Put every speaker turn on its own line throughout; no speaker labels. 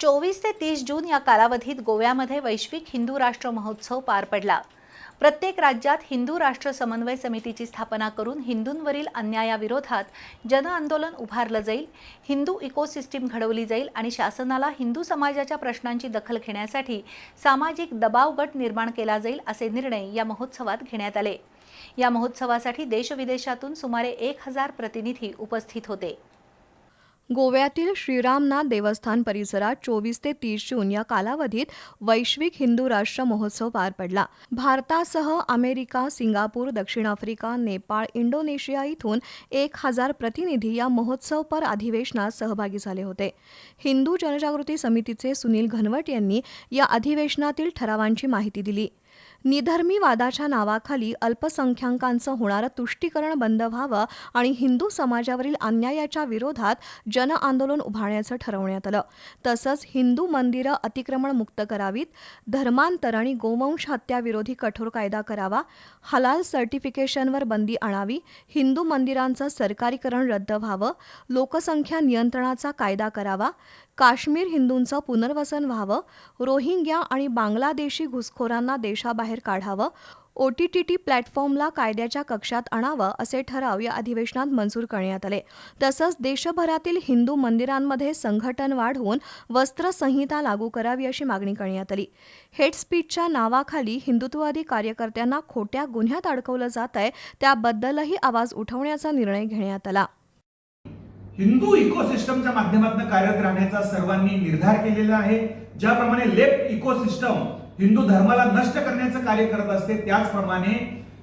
चोवीस ते तीस जून या कालावधीत गोव्यामध्ये वैश्विक हिंदू राष्ट्र महोत्सव पार पडला. प्रत्येक राज्यात हिंदू राष्ट्र समन्वय समितीची स्थापना करून हिंदूंवरील अन्यायाविरोधात जनआंदोलन उभारलं जाईल हिंदू इकोसिस्टीम घडवली जाईल आणि शासनाला हिंदू समाजाच्या प्रश्नांची दखल घेण्यासाठी सामाजिक दबाव गट निर्माण केला जाईल असे निर्णय या महोत्सवात घेण्यात आले. या महोत्सवासाठी देशविदेशातून सुमारे एक हजार प्रतिनिधी उपस्थित होते.
गोव्यातील श्रीरामनाथ देवस्थान परिसरात चोवीस ते तीस जून या कालावधीत वैश्विक हिंदू राष्ट्र महोत्सव पार पडला. भारतासह अमेरिका सिंगापूर दक्षिण आफ्रिका नेपाळ इंडोनेशिया इथून एक हजार प्रतिनिधी या महोत्सवपर अधिवेशनात सहभागी झाले होते. हिंदू जनजागृती समितीचे सुनील घनवट यांनी या अधिवेशनातील ठरावांची माहिती दिली. निधर्मी वादाच्या नावाखाली अल्पसंख्याकांचं होणारं तुष्टीकरण बंद व्हावं आणि हिंदू समाजावरील अन्यायाच्या विरोधात जनआंदोलन उभारण्याचं ठरवण्यात आलं. तसंच हिंदू मंदिरं अतिक्रमण मुक्त करावीत धर्मांतर आणि गोवंश हत्याविरोधी कठोर कायदा करावा हलाल सर्टिफिकेशनवर बंदी आणावी हिंदू मंदिरांचं सरकारीकरण रद्द व्हावं लोकसंख्या नियंत्रणाचा कायदा करावा काश्मीर हिंदूंचं पुनर्वसन व्हावं रोहिंग्या आणि बांगलादेशी घुसखोरांना देशाबाहेर काढावं ओ टी टी टी प्लॅटफॉर्मला कायद्याच्या कक्षात आणावं असे ठराव या अधिवेशनात मंजूर करण्यात आले. तसंच देशभरातील हिंदू मंदिरांमध्ये संघटन वाढवून वस्त्रसंहिता लागू करावी अशी मागणी करण्यात आली. हेट स्पीचच्या नावाखाली हिंदुत्ववादी कार्यकर्त्यांना खोट्या गुन्ह्यात अडकवलं जात आहे त्याबद्दलही आवाज उठवण्याचा निर्णय घेण्यात आला.
हिंदू इकोसिस्टमच्या माध्यमातून कार्यरत राहण्याचा सर्वांनी निर्धार केलेला आहे. ज्याप्रमाणे लेफ्ट इकोसिस्टम हिंदू धर्माला नष्ट करण्याचं कार्य करत असते त्याचप्रमाणे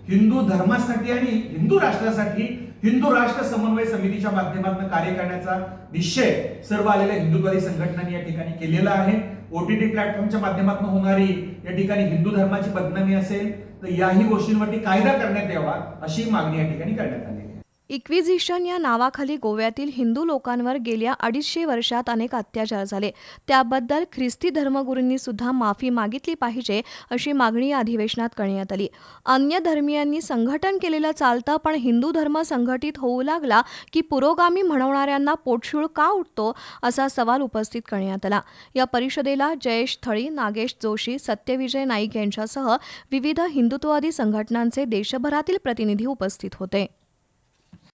हिंदू धर्मासाठी आणि हिंदू राष्ट्रासाठी हिंदू राष्ट्र समन्वय समितीच्या माध्यमातून कार्य करण्याचा निश्चय सर्व आलेल्या हिंदुत्वादी संघटनांनी या ठिकाणी केलेला आहे. ओटीटी प्लॅटफॉर्मच्या माध्यमातून होणारी या ठिकाणी हिंदू धर्माची बदनामी असेल तर याही गोष्टींवरती कायदा करण्यात यावा अशी मागणी या ठिकाणी करण्यात आली आहे.
इक्विझिशन या नावाखाली गोव्यातील हिंदू लोकांवर गेल्या अडीचशे वर्षात अनेक अत्याचार झाले. त्याबद्दल ख्रिस्ती धर्मगुरूंनी सुद्धा माफी मागितली पाहिजे अशी मागणी या अधिवेशनात करण्यात आली. अन्य धर्मियांनी संघटन केलेलं चालतं पण हिंदू धर्म संघटित होऊ लागला की पुरोगामी म्हणवणाऱ्यांना पोटशूळ का उठतो असा सवाल उपस्थित करण्यात आला. या परिषदेला जयेश थळी नागेश जोशी सत्यविजय नाईक यांच्यासह विविध हिंदुत्ववादी संघटनांचे देशभरातील प्रतिनिधी उपस्थित होते.